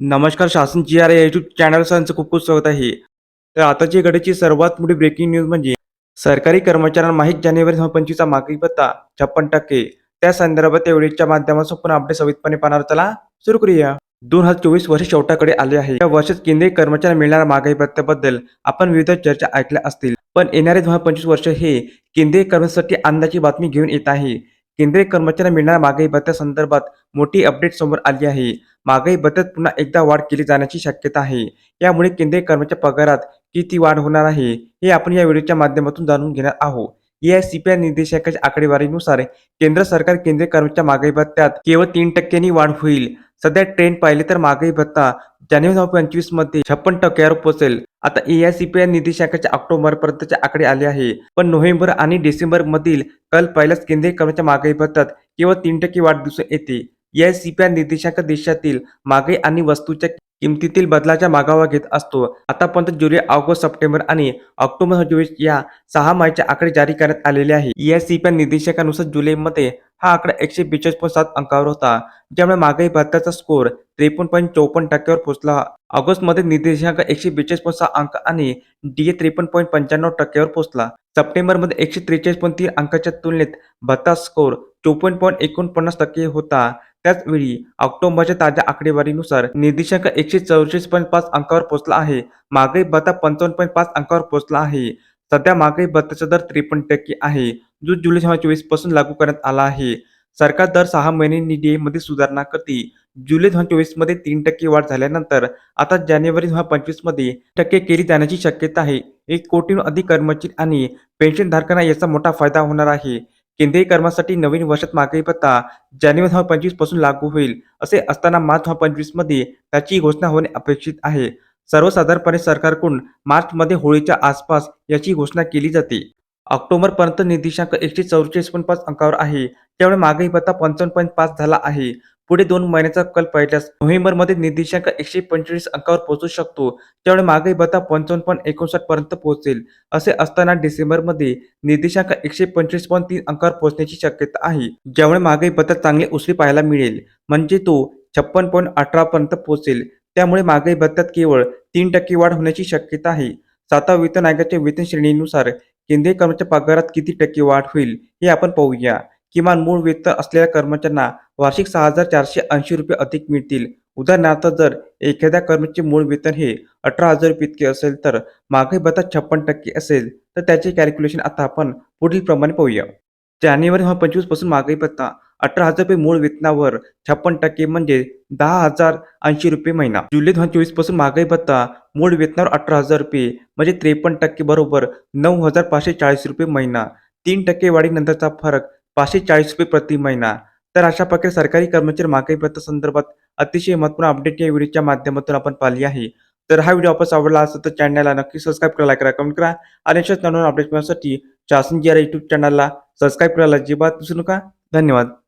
नमस्कार शासन G R या युट्यूब चॅनल सरांचं खूप खूप स्वागत आहे. तर आताची घडीची सर्वात मोठी ब्रेकिंग न्यूज म्हणजे सरकारी कर्मचाऱ्यांना माहीत जानेवारी दोन पंचवीसचा मागणी भत्ता छप्पन टक्के. त्या संदर्भात या व्हिडिओच्या माध्यमातून पुन्हा अपडेट सवितपणे पाहणार. चला सुरू करूया. दोन हजार चोवीस वर्ष शेवटाकडे आले आहे. या वर्षात केंद्रीय कर्मचाऱ्यांना मिळणाऱ्या महागाई भत्त्याबद्दल आपण विविध चर्चा ऐकल्या असतील. पण येणारे दोन हजार पंचवीस वर्ष हे केंद्रीय कर्मचाऱ्यांसाठी आनंदाची बातमी घेऊन येत आहे. केंद्रीय कर्मचाऱ्यांना मिळणाऱ्या महागाई भत्त्या संदर्भात मोठी अपडेट समोर आली आहे. महागाई भत्त्यात पुन्हा एकदा वाढ केली जाण्याची शक्यता आहे. यामुळे केंद्रीय कर्मचारी पगारात किती वाढ होणार आहे हे आपण या व्हिडिओच्या माध्यमातून जाणून घेणार आहोत. या सीपीआय निर्देशकाच्या आकडेवारीनुसार केंद्र सरकार केंद्रीय कर्मचारी महागाई भत्त्यात केवळ तीन टक्क्यांनी वाढ होईल. सध्या ट्रेंड पाहिले तर महागाई भत्ता जानेवारी पंचवीसमध्ये छप्पन टक्क्यावर पोहोचेल आता एआयसीपीआय निर्देशांकाच्या ऑक्टोबर पर्यंतचे आकडे आले आहे. पण नोव्हेंबर आणि डिसेंबर मधील कल पहिल्याच केंद्रीय करण्याच्या मागे भत्त्यात केवळ तीन टक्के वाढ दिसून येते. या सीपीआय निर्देशांक देशातील महागाई आणि वस्तूच्या किमतीतील बदलाच्या मागावा घेत असतो. आतापर्यंत जुलै ऑगस्ट सप्टेंबर आणि ऑक्टोबर या सहा माहिती आकडे जारी करण्यात आलेले आहे या सीपीआय निर्देशांकानुसार जुलैमध्ये हा आकडा एकशे बेचाळीस पॉईंट सात अंकावर होता ज्यामुळे मागाई भत्त्याचा स्कोर त्रेपन्न पॉईंट चौपन्न टक्क्यावर पोहोचला. ऑगस्टमध्ये निर्देशांक एकशे बेचाळीस पॉईंट सहा अंक आणि डीए त्रेपन्न पॉईंट पंच्याण्णव टक्क्यावर पोहोचला. सप्टेंबरमध्ये एकशे त्रेचाळीस पॉईंट तीन अंकाच्या तुलनेत भत्ता स्कोर चोपन्न पॉईंट एकोणपन्नास टक्के होता. त्याचवेळी ऑक्टोबरच्या ताज्या आकडेवारीनुसार निर्देशांक एकशे चौतीस पॉईंट पाच अंकावर पोहोचला आहे. महागाई भत्ता पंचावन्न पॉईंट पाच अंकावर पोहोचला आहे. सध्या महागाई भत्त्याचा दर त्रेपन्न टक्के आहे जो जुलै दोन हजार चोवीसपासून लागू करण्यात आला आहे. सरकार दर सहा महिने निधीमध्ये सुधारणा करते. जुलै दोन हजार चोवीसमध्ये तीन टक्के वाढ झाल्यानंतर आता जानेवारी दोन हजार पंचवीसमध्ये टक्के केली जाण्याची शक्यता आहे. एक कोटीहून अधिक कर्मचारी आणि पेन्शनधारकांना याचा मोठा फायदा होणार आहे. केंद्रीय कर्मासाठी नवीन वर्षात मागणी भत्ता जानेवारी दोन हजार पंचवीसपासून लागू होईल असे असताना मार्च दोन हजार पंचवीसमध्ये त्याची घोषणा होणे अपेक्षित आहे. सर्वसाधारणपणे सरकारकडून मार्चमध्ये होळीच्या आसपास याची घोषणा केली जाते. ऑक्टोबर पर्यंत निर्देशांक एकशे चौवेचाळीस पॉईंट पाच अंकावर आहे. त्यामुळे मागणी भत्ता पंचावन्न पॉईंट पाच झाला आहे. पुढे दोन महिन्याचा कल पाहिल्यास नोव्हेंबरमध्ये निर्देशांक एकशे पंचवीस अंकावर पोहोचू शकतो. त्यामुळे मागे भत्ता पंचावन्न पॉईंट एकोणसाठ पर्यंत पोहोचेल. असे असताना डिसेंबरमध्ये निर्देशांक एकशे पंचवीस पॉईंट तीन अंकावर पोहोचण्याची शक्यता आहे. ज्यामुळे महागाई भत्ता चांगली उसळी पाहायला मिळेल. म्हणजे तो छप्पन पॉईंट अठरा पर्यंत पोहोचेल. त्यामुळे महागाई भत्त्यात केवळ तीन टक्के वाढ होण्याची शक्यता आहे. सातवा वेतन आयोगाच्या वेतन श्रेणीनुसार केंद्रीय कर्मचाऱ्या पगारात किती टक्के वाढ होईल हे आपण पाहूया. किमान मूळ वेतन असलेल्या कर्मचाऱ्यांना वार्षिक सहा हजार चारशे ऐंशी रुपये अधिक मिळतील. उदाहरणार्थ जर एखाद्या कर्मचारी मूळ वेतन हे अठरा हजार रुपये इतके असेल तर महागाई भत्ता छप्पन टक्के असेल तर त्याचे कॅल्क्युलेशन आता आपण पुढील प्रमाणे पाहूया. जानेवारी दोन हजार पंचवीसपासून महागाई भत्ता अठरा हजार रुपये मूळ वेतनावर छप्पन टक्के म्हणजे दहा हजार ऐंशी रुपये महिना. जुलै दोन हजार चोवीसपासून महागाई भत्ता मूळ वेतनावर अठरा हजार रुपये म्हणजे त्रेपन्न टक्के बरोबर नऊ हजार पाचशे चाळीस रुपये महिना. तीन टक्के वाढीनंतरचा फरक पाचशे चाळीस रुपये प्रति महिना. तर अशा प्रकारे सरकारी कर्मचारी महागाई भत्ता संदर्भात अतिशय महत्त्वपूर्ण अपडेट या व्हिडिओच्या माध्यमातून आपण पाहिली आहे. तर हा व्हिडिओ आपण आवडला असेल तर चॅनलला नक्की सबस्क्राईब करा लाईक करा कमेंट करा आणि अशाच नवीन अपडेट मिळण्यासाठी शासन जी आर युट्यूब चॅनलला सबस्क्राईब करायला अजिबात विसरू नका. धन्यवाद.